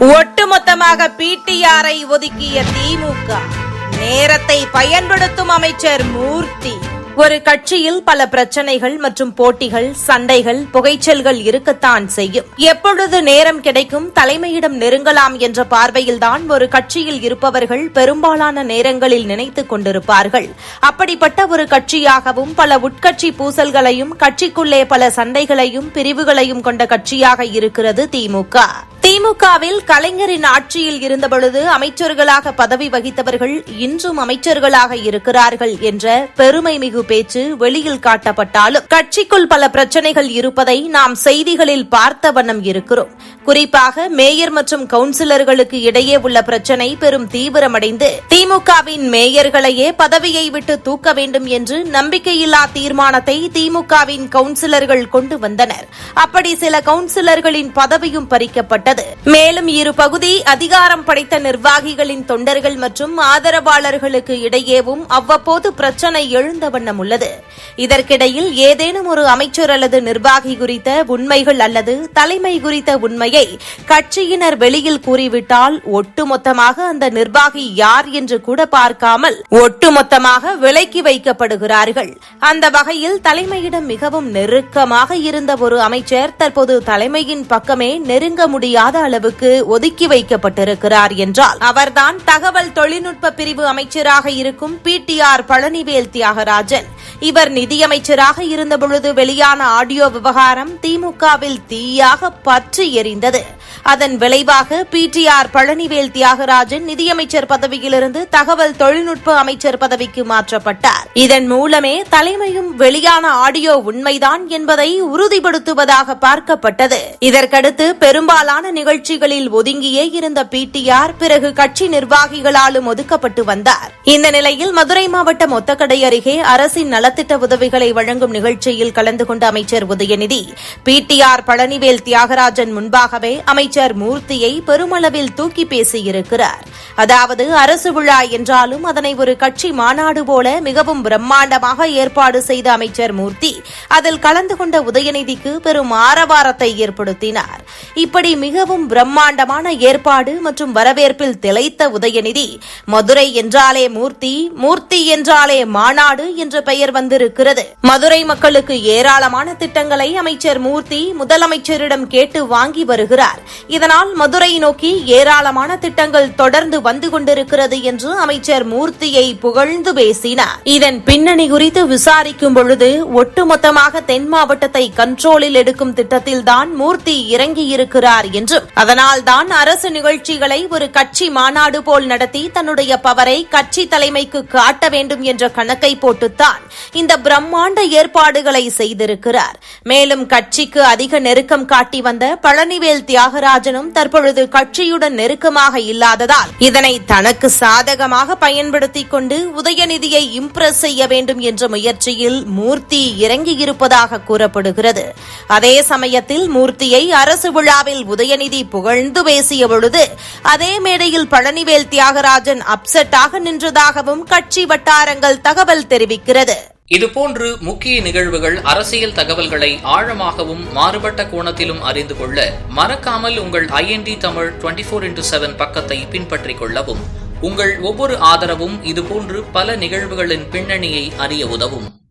ஒட்டுமொத்தமாக பிடிஆரை ஒதுக்கிய திமுக நேரத்தை பயன்படுத்தும் அமைச்சர் மூர்த்தி. ஒரு கட்சியில் பல பிரச்சனைகள் மற்றும் போட்டிகள் சண்டைகள் புகைச்சல்கள் இருக்கத்தான் செய்யும். எப்பொழுது நேரம் கிடைக்கும் தலைமையிடம் நெருங்கலாம் என்ற பார்வையில்தான் ஒரு கட்சியில் இருப்பவர்கள் பெரும்பாலான நேரங்களில் நினைத்துக் கொண்டிருப்பார்கள். அப்படிப்பட்ட ஒரு கட்சியாகவும் பல உட்கட்சி பூசல்களையும் கட்சிக்குள்ளே பல சண்டைகளையும் பிரிவுகளையும் கொண்ட கட்சியாக இருக்கிறது திமுக. திமுகவில் கலைஞரின் ஆட்சியில் இருந்தபொழுது அமைச்சர்களாக பதவி வகித்தவர்கள் இன்றும் அமைச்சர்களாக இருக்கிறார்கள் என்ற பெருமை மிகு பேச்சு வெளியில் காட்டப்பட்டாலும் கட்சிக்குள் பல பிரச்சனைகள் இருப்பதை நாம் செய்திகளில் பார்த்த வண்ணம் இருக்கிறோம். குறிப்பாக மேயர் மற்றும் கவுன்சிலர்களுக்கு இடையே உள்ள பிரச்சனை பெரும் தீவிரமடைந்து திமுகவின் மேயர்களையே பதவியை விட்டு தூக்க வேண்டும் என்று நம்பிக்கையில்லா தீர்மானத்தை திமுகவின் கவுன்சிலர்கள் கொண்டு வந்தனர். அப்படி சில கவுன்சிலர்களின் பதவியும் பறிக்கப்பட்டது. மேலும் இரு பகுதி அதிகாரம் படைத்த நிர்வாகிகளின் தொண்டர்கள் மற்றும் ஆதரவாளர்களுக்கு இடையேவும் அவ்வப்போது பிரச்சனை எழுந்த வண்ணம் உள்ளது. இதற்கிடையில் ஏதேனும் ஒரு அமைச்சர் அல்லது நிர்வாகி குறித்த உண்மைகள் அல்லது தலைமை குறித்த உண்மையை கட்சியினர் வெளியில் கூறிவிட்டால் ஒட்டுமொத்தமாக அந்த நிர்வாகி யார் என்று கூட பார்க்காமல் ஒட்டுமொத்தமாக விலக்கி வைக்கப்படுகிறார்கள். அந்த வகையில் தலைமையிடம் மிகவும் நெருக்கமாக இருந்த ஒரு அமைச்சர் தற்போது தலைமையின் பக்கமே நெருங்க முடியாத அளவுக்கு ஒதுக்கி வைக்கப்பட்டிருக்கிறார் என்றால் அவர்தான் தகவல் தொழில்நுட்ப பிரிவு அமைச்சராக இருக்கும் P T R Palanivel Thiagarajan. இவர் நிதியமைச்சராக இருந்தபொழுது வெளியான ஆடியோ விவகாரம் திமுகவில் தீயாக பற்றி எரிந்தது. அதன் விளைவாக பிடிஆர் பழனிவேல் தியாகராஜன் நிதியமைச்சர் பதவியிலிருந்து தகவல் தொழில்நுட்ப அமைச்சர் பதவிக்கு மாற்றப்பட்டார். இதன் மூலமே தலைமையும் வெளியான ஆடியோ உண்மைதான் என்பதை உறுதிப்படுத்துவதாக பார்க்கப்பட்டது. இதற்கடுத்து பெரும்பாலான நிகழ்ச்சிகளில் ஒதுங்கியே இருந்த பிடிஆர் பிறகு கட்சி நிர்வாகிகளாலும் ஒதுக்கப்பட்டு வந்தார். இந்த நிலையில் மதுரை மாவட்டம் ஒத்தக்கடை அருகே அரசின் நலத்திட்ட உதவிகளை வழங்கும் நிகழ்ச்சியில் கலந்து கொண்ட அமைச்சர் உதயநிதி பிடிஆர் பழனிவேல் தியாகராஜன் முன்பாகவே அமைச்சர் மூர்த்தியை பெருமளவில் தூக்கி பேசியிருக்கிறார். அதாவது அரசு விழா என்றாலும் அதனை ஒரு கட்சி மாநாடு போல மிகவும் பிரம்மாண்டமாக ஏற்பாடு செய்த அமைச்சர் மூர்த்தி அதில் கலந்து கொண்ட உதயநிதிக்கு பெரும் ஆரவாரத்தை ஏற்படுத்தினார். இப்படி மிகவும் பிரம்மாண்டமான ஏற்பாடு மற்றும் வரவேற்பில் திளைத்த உதயநிதி மதுரை என்றாலே மூர்த்தி மூர்த்தி என்றாலே மாநாடு என்ற பெயர் வந்திருக்கிறது. மதுரை மக்களுக்கு ஏராளமான திட்டங்களை அமைச்சர் மூர்த்தி முதலமைச்சரிடம் கேட்டு வாங்கி வருகிறார். இதனால் மதுரை நோக்கி ஏராளமான திட்டங்கள் தொடர்ந்து வந்து கொண்டிருக்கிறது என்று அமைச்சர் மூர்த்தியை புகழ்ந்து பேசினார். இதன் பின்னணி குறித்து விசாரிக்கும் பொழுது ஒட்டுமொத்தமாக தென் மாவட்டத்தை கண்ட்ரோலில் எடுக்கும் திட்டத்தில்தான் மூர்த்தி இறங்கியிருக்கிறார். என்றும். அதனால்தான் அரசு நிகழ்ச்சிகளை ஒரு கட்சி மாநாடு போல் நடத்தி தன்னுடைய பவரை கட்சி தலைமைக்கு காட்ட வேண்டும் என்ற கணக்கை போட்டுத்தான் இந்த பிரம்மாண்ட ஏற்பாடுகளை செய்திருக்கிறார். மேலும் கட்சிக்கு அதிக நெருக்கம் காட்டி வந்த பழனிவேல் தியாகராஜனும் தற்பொழுது கட்சியுடன் நெருக்கமாக இல்லாததால் இதனை தனக்கு சாதகமாக பயன்படுத்திக் கொண்டு உதயநிதியை இம்ப்ரெஸ் செய்ய வேண்டும் என்ற முயற்சியில் மூர்த்தி இறங்கியிருப்பதாக கூறப்படுகிறது. அதே சமயத்தில் மூர்த்தியை அரசு விழாவில் உதயநிதி புகழ்ந்து பேசிய பொழுது அதே மேடையில் பழனிவேல் தியாகராஜன் அப்செட்டாக நின்றதாகவும் கட்சி வட்டாரங்கள் தகவல் தெரிவிக்கிறது. இதுபோன்று முக்கிய நிகழ்வுகள் அரசியல் தகவல்களை ஆழமாகவும் மாறுபட்ட கோணத்திலும் அறிந்து கொள்ள மறக்காமல் உங்கள் IND Tamil twenty four into seven பக்கத்தை பின்பற்றிக் கொள்ளவும் உங்கள் ஒவ்வொரு ஆதரவும் இதுபோன்று பல நிகழ்வுகளின் பின்னணியை அறிய உதவும்.